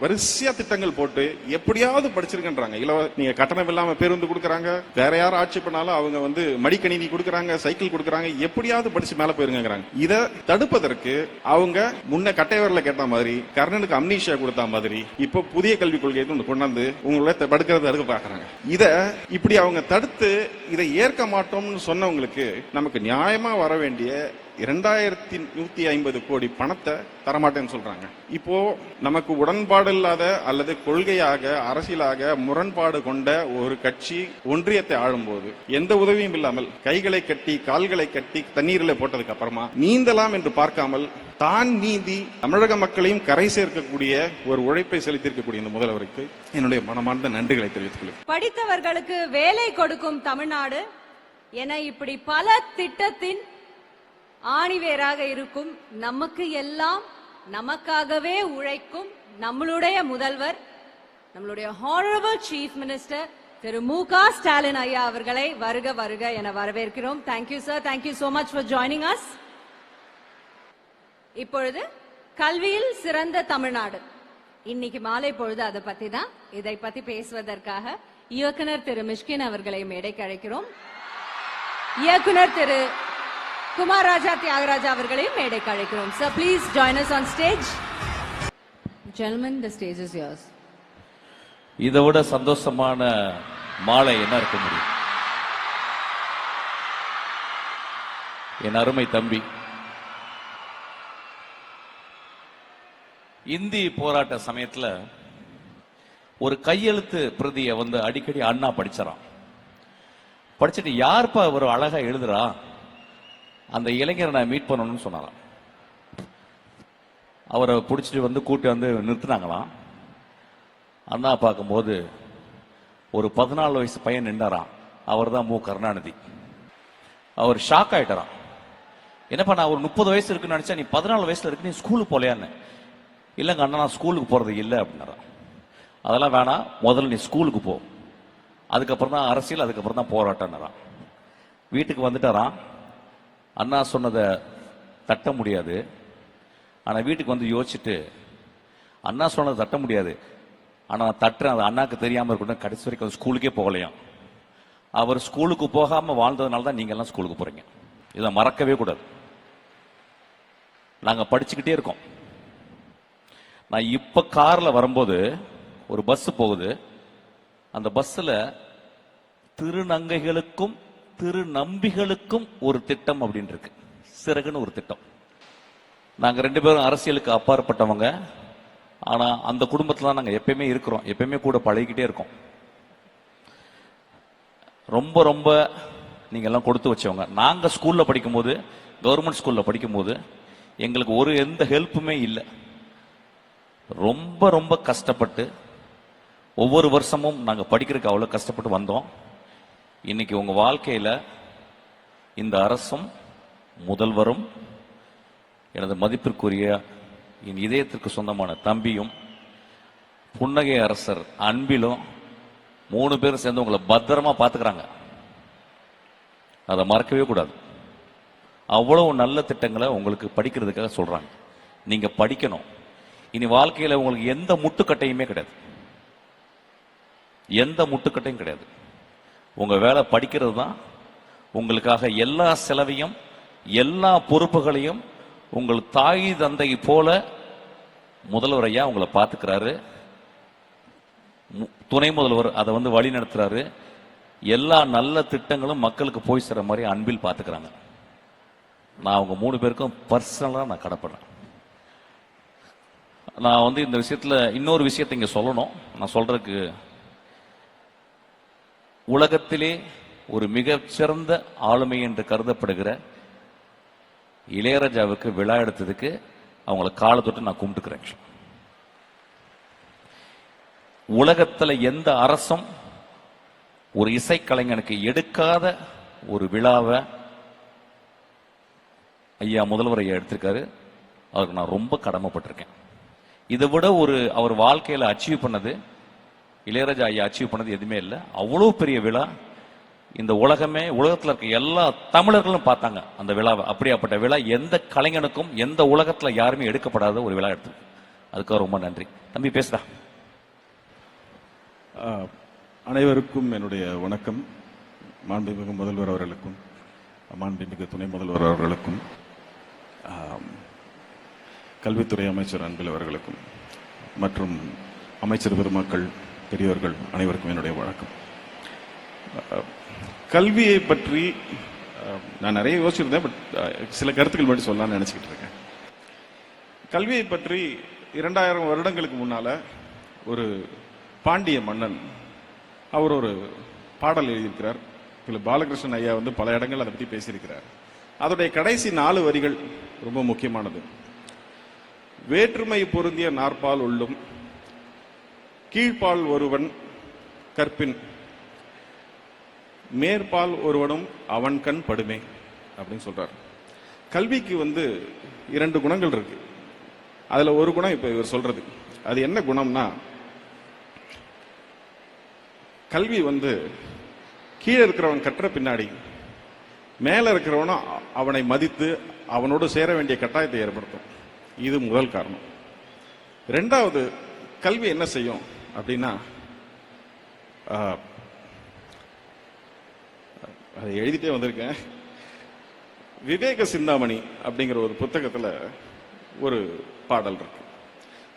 வரிசையா திட்டங்கள் போட்டு எப்படியாவது படிச்சிருக்கன்றாங்க. இல்ல நீங்க கட்டணம் இல்லாம பேருந்து கொடுக்குறாங்க வேற யாரும் ஆட்சி பண்ணாலும் அவங்க வந்து மடிக்கணினி கொடுக்குறாங்க சைக்கிள் கொடுக்குறாங்க எப்படியாவது படிச்சு மேல போயிருங்கிறாங்க இதை தடுப்பதற்கு அவங்க முன்ன கட்டையவரில் கேட்ட மாதிரி கர்ணனுக்கு அம்னீஷியா கொடுத்த மாதிரி இப்போ புதிய கல்விக் கொள்கையை கொண்டு கொண்டாந்து உங்களை படுக்கிறத தடுக்கிறத தடுக்க பாக்குறாங்க இத இப்படி அவங்க தடுத்து இதை ஏற்க மாட்டோம்னு சொன்னவங்களுக்கு நமக்கு நியாயமா வர வேண்டிய இரண்டாயிரத்தி நூத்தி ஐம்பது கோடி பணத்தை தரமாட்டேன்னு சொல்றாங்க. இப்போ நமக்கு உடன்பாடு இல்லாத அல்லது கொள்கையாக அரசியலாக முரண்பாடு கொண்ட ஒரு கட்சி ஒன்றியத்தை ஆளும்போது எந்த உதவியும் இல்லாமல் கைகளை கட்டி கால்களை கட்டி தண்ணீரில் போட்டதுக்கு அப்புறமா நீந்தலாம் என்று பார்க்காமல் தான் நீந்தி தமிழக மக்களையும் கரை சேர்க்கக்கூடிய ஒரு உழைப்பை செலுத்தியிருக்கக்கூடிய இந்த முதல்வருக்கு என்னுடைய மனமார்ந்த நன்றிகளை தெரிவித்துக் கொள்கிறேன் படித்தவர்களுக்கு வேலை கொடுக்கும் தமிழ்நாடு என இப்படி பல திட்டத்தின் ஆணிவேராக இருக்கும் நமக்கு எல்லாம் நமக்காகவே உழைக்கும் நம்மளுடைய முதல்வர் நம்மளுடைய ஹானரபிள் சீஃப் மினிஸ்டர் திரு மு க ஸ்டாலின் ஐயா அவர்களை வருக வருக என வரவேற்கிறோம். Thank you sir thank you so much for joining us இப்பொழுது கல்வியில் சிறந்த தமிழ்நாடு. இன்னைக்கு மாலை பொழுது அதை பத்தி தான் இதை பத்தி பேசுவதற்காக இயக்குனர் திரு மிஷ்கின் அவர்களை மேடைக்கு அழைக்கிறோம். இயக்குனர் திரு குமார் ராஜா தியாகராஜா அவர்களையும் மேடைக்கு அழைக்கிறோம். Sir please join us on stage ஜென்மன் the stage is yours இதை விட சந்தோஷமான மாலை என்ன இருக்க முடியும்? என் அருமை தம்பி இந்தி போராட்ட சமயத்தில் ஒரு கையெழுத்து பிரதியை வந்து அடிக்கடி அண்ணா படிச்சறான். படிச்சுட்டு யார்ப்பா ஒரு அழகா எழுதுறான் அந்த இளைஞரை நான் மீட் பண்ணணும்னு சொன்னாராம். அவரை பிடிச்சிட்டு வந்து கூட்டி வந்து நிறுத்தினாங்களாம். அண்ணா பார்க்கும்போது ஒரு பதினாலு வயசு பையன் நின்றாராம் அவர் தான் மு. கருணாநிதி. அவர் ஷாக் ஆயிட்டாராம். என்னப்பா நான் ஒரு முப்பது வயசு இருக்குன்னு நினச்சா நீ பதினாலு வயசுல இருக்கு நீ ஸ்கூலுக்கு போலையான்னு இல்லைங்க அண்ணா நான் ஸ்கூலுக்கு போகிறது இல்லை அப்படின்னாராம். அதெல்லாம் வேணாம் முதல்ல நீ ஸ்கூலுக்கு போ. அதுக்கப்புறம் தான் அரசியல் அதுக்கப்புறம் தான் போராட்டம்னாராம். வீட்டுக்கு வந்துட்டாராம். அண்ணா சொன்னதை தட்ட முடியாது. ஆனால் வீட்டுக்கு வந்து யோசிச்சுட்டு அண்ணா சொன்னதை தட்ட முடியாது. ஆனால் நான் தட்டுறேன் அது அண்ணாக்கு தெரியாமல் இருக்கட்டும் கடைசி வரைக்கும் ஸ்கூலுக்கே போகலையாம். அவர் ஸ்கூலுக்கு போகாமல் வாழ்ந்ததுனால தான் நீங்கள்லாம் ஸ்கூலுக்கு போகிறீங்க இதை மறக்கவே கூடாது. நாங்கள் படிச்சுக்கிட்டே இருக்கோம். நான் இப்போ காரில் வரும்போது ஒரு பஸ் போகுது. அந்த பஸ்ஸில் திருநங்கைகளுக்கும் திரு நம்பிகளுக்கும் ஒரு திட்டம் அப்படின்னு இருக்கு சிறகுன்னு ஒரு திட்டம். நாங்கள் ரெண்டு பேரும் அரசியலுக்கு அப்பாற்பட்டவங்க. ஆனால் அந்த குடும்பத்தில் தான் நாங்கள் எப்பயுமே இருக்கிறோம். எப்பயுமே கூட பழகிக்கிட்டே இருக்கோம். ரொம்ப ரொம்ப நீங்க எல்லாம் கொடுத்து வச்சவங்க. நாங்கள் ஸ்கூலில் படிக்கும்போது கவர்மெண்ட் ஸ்கூலில் படிக்கும்போது எங்களுக்கு ஒரு எந்த ஹெல்ப்புமே இல்லை. ரொம்ப ரொம்ப கஷ்டப்பட்டு ஒவ்வொரு வருஷமும் நாங்கள் படிக்கிறதுக்கு அவ்வளோ கஷ்டப்பட்டு வந்தோம். இன்னைக்கு உங்க வாழ்க்கையில இந்த அரசும் முதல்வரும் எனது மதிப்பிற்குரிய என் இதயத்திற்கு சொந்தமான தம்பியும் புன்னகை அரசர் அன்பிலும் மூணு பேரும் சேர்ந்து உங்களை பத்திரமா பார்த்துக்கிறாங்க. அதை மறக்கவே கூடாது. அவ்வளவு நல்ல திட்டங்களை உங்களுக்கு படிக்கிறதுக்காக சொல்றாங்க. நீங்க படிக்கணும். இனி வாழ்க்கையில் உங்களுக்கு எந்த முட்டுக்கட்டையுமே கிடையாது. எந்த முட்டுக்கட்டையும் கிடையாது. உங்கள் வேலை படிக்கிறது தான் உங்களுக்காக எல்லா செலவையும் எல்லா பொறுப்புகளையும் உங்கள் தாய் தந்தை போல முதல்வர் ஐயா உங்களை பார்த்துக்கிறாரு. மு- துணை முதல்வர் அதை வந்து வழி நடத்துறாரு. எல்லா நல்ல திட்டங்களும் மக்களுக்கு போய் சேர மாதிரி அன்பில் பார்த்துக்கிறாங்க. நான் அவங்க மூணு பேருக்கும் பர்சனலாக நான் கடப்படுறேன். நான் வந்து இந்த விஷயத்தில் இன்னொரு விஷயத்தை இங்கே சொல்லணும். நான் சொல்கிறதுக்கு உலகத்திலே ஒரு மிகச்சிறந்த ஆளுமை என்று கருதப்படுகிற இளையராஜாவுக்கு விழா எடுத்ததுக்கு அவங்கள காலை தொட்டு நான் கும்பிட்டுக்கிறேன் உலகத்தில் எந்த அரசும் ஒரு இசைக்கலைஞனுக்கு எடுக்காத ஒரு விழாவை ஐயா முதல்வர் ஐயா எடுத்திருக்காரு. அவருக்கு நான் ரொம்ப கடமைப்பட்டிருக்கேன். இதை விட ஒரு அவர் வாழ்க்கையில் அச்சீவ் பண்ணது இளையராஜா ஐயா அச்சீவ் பண்ணது எதுவுமே இல்லை. அவ்வளோ பெரிய விழா. இந்த உலகமே உலகத்தில் இருக்க எல்லா தமிழர்களும் பார்த்தாங்க அந்த விழாவை. அப்படியாப்பட்ட விழா. எந்த கலைஞனுக்கும் எந்த உலகத்தில் யாருமே எடுக்கப்படாத ஒரு விழா எடுத்து அதுக்காக ரொம்ப நன்றி. தம்பி பேசுடா. அனைவருக்கும் என்னுடைய வணக்கம். மாண்புமிகு முதல்வர் அவர்களுக்கும் மாண்புமிகு துணை முதல்வர் அவர்களுக்கும் கல்வித்துறை அமைச்சர் அன்பில் அவர்களுக்கும் மற்றும் அமைச்சர் பெருமக்கள் பெரியவர்கள் அனைவருக்கும் என்னுடைய வழக்கம் கல்வியை பற்றி நான் நிறைய யோசிச்சிருந்தேன் பட் சில கருத்துக்கள் மட்டும் சொல்லலாம்னு நினச்சிக்கிட்டு இருக்கேன். கல்வியை பற்றி இரண்டாயிரம் வருடங்களுக்கு முன்னால் ஒரு பாண்டிய மன்னன் அவர் ஒரு பாடல் எழுதியிருக்கிறார். திரு. பாலகிருஷ்ணன் ஐயா வந்து பல இடங்கள் அதை பற்றி பேசியிருக்கிறார். அதோடைய கடைசி நாலு வரிகள் ரொம்ப முக்கியமானது. வேற்றுமை பொருந்திய நாற்பால் உள்ளும் கீழ்ப்பால் ஒருவன் கற்பின். மேற்பால் ஒருவனும் அவன் கண் படுமே அப்படின்னு சொல்றார். கல்விக்கு வந்து இரண்டு குணங்கள் இருக்கு. அதுல ஒரு குணம் இப்ப இவர் சொல்றது. அது என்ன குணம்னா கல்வி வந்து கீழே இருக்கிறவன் கற்ற பின்னாடி மேல இருக்கிறவனும் அவனை மதித்து அவனோடு சேர வேண்டிய கட்டாயத்தை ஏற்படுத்தும். இது முதல் காரணம். ரெண்டாவது கல்வி என்ன செய்யும்? அப்படின்னா அதை எழுதிட்டே வந்திருக்கேன். விவேக சிந்தாமணி அப்படிங்கிற ஒரு புத்தகத்தில் ஒரு பாடல் இருக்கு.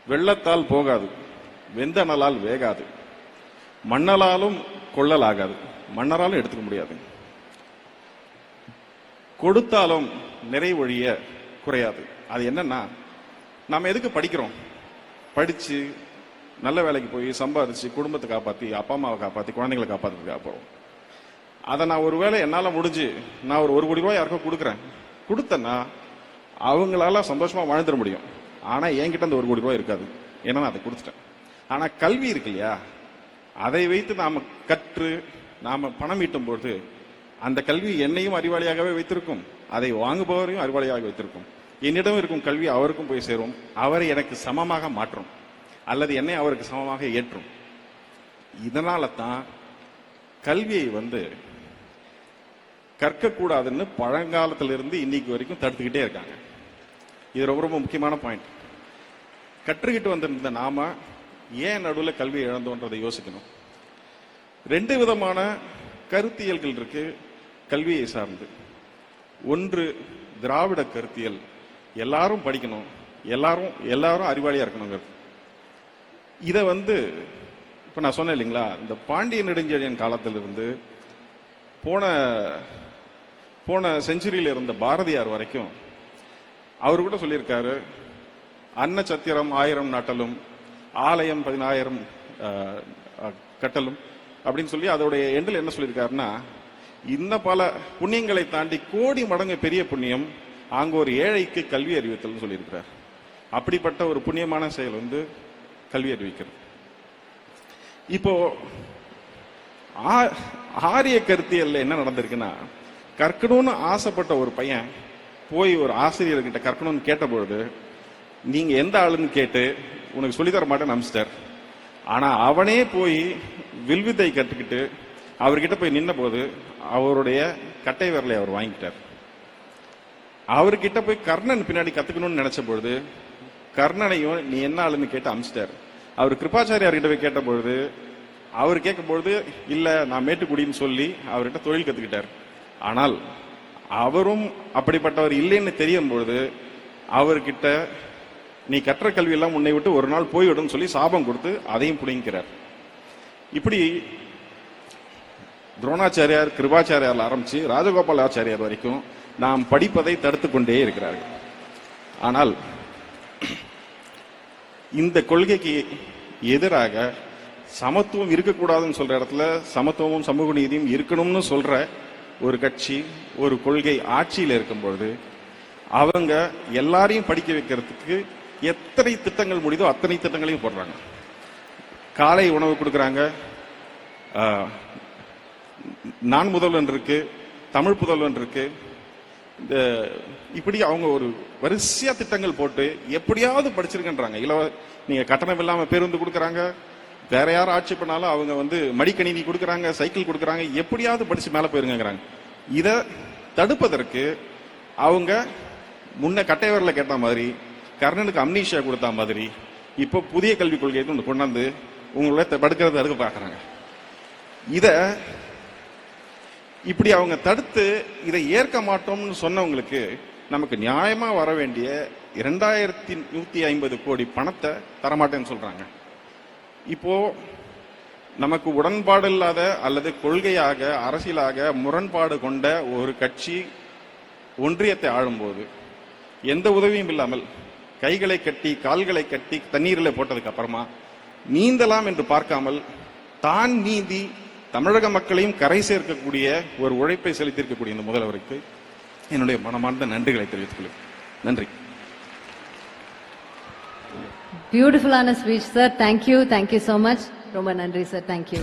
வெள்ளத்தால் போகாது வெந்தணலால் வேகாது மண்ணலாலும் கொள்ளலாகாது மன்னராலும் எடுத்துக்க முடியாது. கொடுத்தாலும் நிறைவொழிய குறையாது. அது என்னன்னா நாம் எதுக்கு படிக்கிறோம்? படித்து நல்ல வேலைக்கு போய் சம்பாதிச்சு குடும்பத்தை காப்பாற்றி அப்பா அம்மாவை காப்பாற்றி குழந்தைங்களை காப்பாற்றுறதுக்காக போகிறோம் அதை நான் ஒரு வேளை என்னால் முடிஞ்சு நான் ஒரு ஒரு கோடி ரூபாய் யாருக்கோ கொடுக்குறேன். கொடுத்தேன்னா அவங்களால சந்தோஷமாக வாழ்ந்துட முடியும். ஆனால் என்கிட்ட அந்த ஒரு கோடி ரூபாய் இருக்காது. ஏன்னா நான் அதை கொடுத்துட்டேன். ஆனால் கல்வி இருக்கு இல்லையா? அதை வைத்து நாம் கற்று நாம் பணம் ஈட்டும் பொழுது அந்த கல்வி என்னையும் அறிவாளியாகவே வைத்திருக்கும். அதை வாங்குபவரையும் அறிவாளியாக வைத்திருக்கும். என்னிடம் இருக்கும் கல்வி அவருக்கும் போய் சேரும். அவரை எனக்கு சமமாக மாற்றும். அல்லது என்னை அவருக்கு சமமாக ஏற்றும். இதனால தான் கல்வியை வந்து கற்கக்கூடாதுன்னு பழங்காலத்திலிருந்து இன்னைக்கு வரைக்கும் தடுத்துக்கிட்டே இருக்காங்க. இது ரொம்ப ரொம்ப முக்கியமான பாயிண்ட் கற்றுக்கிட்டு வந்திருந்த நாம ஏன் நடுவில் கல்வியை இழந்தோன்றதை யோசிக்கணும். ரெண்டு விதமான கருத்தியல்கள் இருக்கு கல்வியை சார்ந்து. ஒன்று திராவிட கருத்தியல். எல்லாரும் படிக்கணும். எல்லாரும் எல்லாரும் அறிவாளியா இருக்கணுங்கிறது. இதை வந்து இப்போ நான் சொன்னேன் இல்லைங்களா இந்த பாண்டிய நெடுஞ்செழியன் காலத்திலிருந்து போன போன செஞ்சுரியில் இருந்த பாரதியார் வரைக்கும் அவர் கூட சொல்லியிருக்காரு அன்ன சத்திரம் ஆயிரம் நாட்டலும் ஆலயம் பதினாயிரம் கட்டலும் அப்படின்னு சொல்லி அதோடைய எண்டில் என்ன சொல்லியிருக்காருன்னா இந்த பல புண்ணியங்களை தாண்டி கோடி மடங்கு பெரிய புண்ணியம் அங்கே ஒரு ஏழைக்கு கல்வி அறிவித்தல்னு சொல்லியிருக்கிறார். அப்படிப்பட்ட ஒரு புண்ணியமான செயல் வந்து கல்வி அறிவிக்கிறது. இப்போ ஆ- ஆரிய கருத்தியல்ல என்ன நடந்திருக்குன்னா கற்கணும்னு ஆசைப்பட்ட ஒரு பையன் போய் ஒரு ஆசிரியர்கிட்ட கற்கணும்னு கேட்டபொழுது நீங்க எந்த ஆளுன்னு கேட்டு உனக்கு சொல்லித்தர மாட்டேன்னு அனுப்பிச்சிட்டார் ஆனா அவனே போய் வில்வித்தை கற்றுக்கிட்டு அவர்கிட்ட போய் நின்ன போது அவருடைய கட்டை விரலை அவர் வாங்கிட்டார். அவர்கிட்ட போய் கர்ணன் பின்னாடி கத்துக்கணும்னு நினைச்ச பொழுது கர்ணனையும் நீ என்ன ஆளுன்னு கேட்டு அமிச்சிட்டார். அவர் கிருபாச்சாரியார்கிட்ட போய் கேட்டபொழுது அவர் கேட்கும்பொழுது இல்லை நான் மேட்டுக்குடின்னு சொல்லி அவர்கிட்ட தொழில் கற்றுக்கிட்டார் ஆனால் அவரும் அப்படிப்பட்டவர் இல்லைன்னு தெரியும் பொழுது அவர்கிட்ட நீ கற்ற கல்வியெல்லாம் உன்னை விட்டு ஒரு நாள் போய்விடும் சொல்லி சாபம் கொடுத்து அதையும் புடிங்கிறார் இப்படி துரோணாச்சாரியார் கிருபாச்சாரியார் ராஜகோபால் ராஜகோபாலாச்சாரியார் வரைக்கும் நாம் படிப்பதை தடுத்து கொண்டே இருக்கிறார்கள். ஆனால் இந்த கொள்கைக்கு எதிராக சமத்துவம் இருக்கக்கூடாதுன்னு சொல்ற இடத்துல சமத்துவமும் சமூக நீதியும் இருக்கணும்னு சொல்ற ஒரு கட்சி ஒரு கொள்கை ஆட்சியில் இருக்கும்பொழுது அவங்க எல்லாரையும் படிக்க வைக்கிறதுக்கு எத்தனை திட்டங்கள் முடியுதோ அத்தனை திட்டங்களையும் போடுறாங்க. காலை உணவு கொடுக்குறாங்க. நான் முதல்வன் இருக்கு தமிழ் புதல்வன் இருக்கு இந்த இப்படி அவங்க ஒரு வரிசையா திட்டங்கள் போட்டு எப்படியாவது படிச்சிருக்கன்றாங்க. இலவ நீங்க கட்டணம் இல்லாம பேருந்து கொடுக்குறாங்க. வேற யார் ஆட்சி பண்ணாலும் அவங்க வந்து மடிக்கணினி கொடுக்குறாங்க சைக்கிள் கொடுக்குறாங்க எப்படியாவது படிச்சு மேலே போயிருங்கிறாங்க இதை தடுப்பதற்கு அவங்க முன்ன கட்டைவரில் கேட்ட மாதிரி கர்ணனுக்கு அம்னீஷியா கொடுத்த மாதிரி இப்போ புதிய கல்விக் கொள்கையை ஒன்று கொண்டாந்து உங்களை படுக்கிறத தடுக்க பார்க்குறாங்க. இதை இப்படி அவங்க தடுத்து இதை ஏற்க மாட்டோம்னு சொன்னவங்களுக்கு நமக்கு நியாயமா வர வேண்டிய இரண்டாயிரத்தி நூத்தி ஐம்பது கோடி பணத்தை தரமாட்டேன்னு சொல்றாங்க. இப்போ நமக்கு உடன்பாடு இல்லாத அல்லது கொள்கையாக அரசியலாக முரண்பாடு கொண்ட ஒரு கட்சி ஒன்றியத்தை ஆளும்போது எந்த உதவியும் இல்லாமல் கைகளை கட்டி கால்களை கட்டி தண்ணீரில் போட்டதுக்கு அப்புறமா நீந்தலாம் என்று பார்க்காமல் தான் நீந்தி தமிழக மக்களையும் கரை சேர்க்கக்கூடிய ஒரு உழைப்பை செலுத்தியிருக்கக்கூடிய இந்த முதல்வருக்கு என்னுடைய மனமார்ந்த நன்றிகளை தெரிவித்துக் கொள்கிறேன். நன்றி. பியூட்டிஃபுல்லான speech sir thank you thank you so much ரொம்ப நன்றி சார் தேங்க்யூ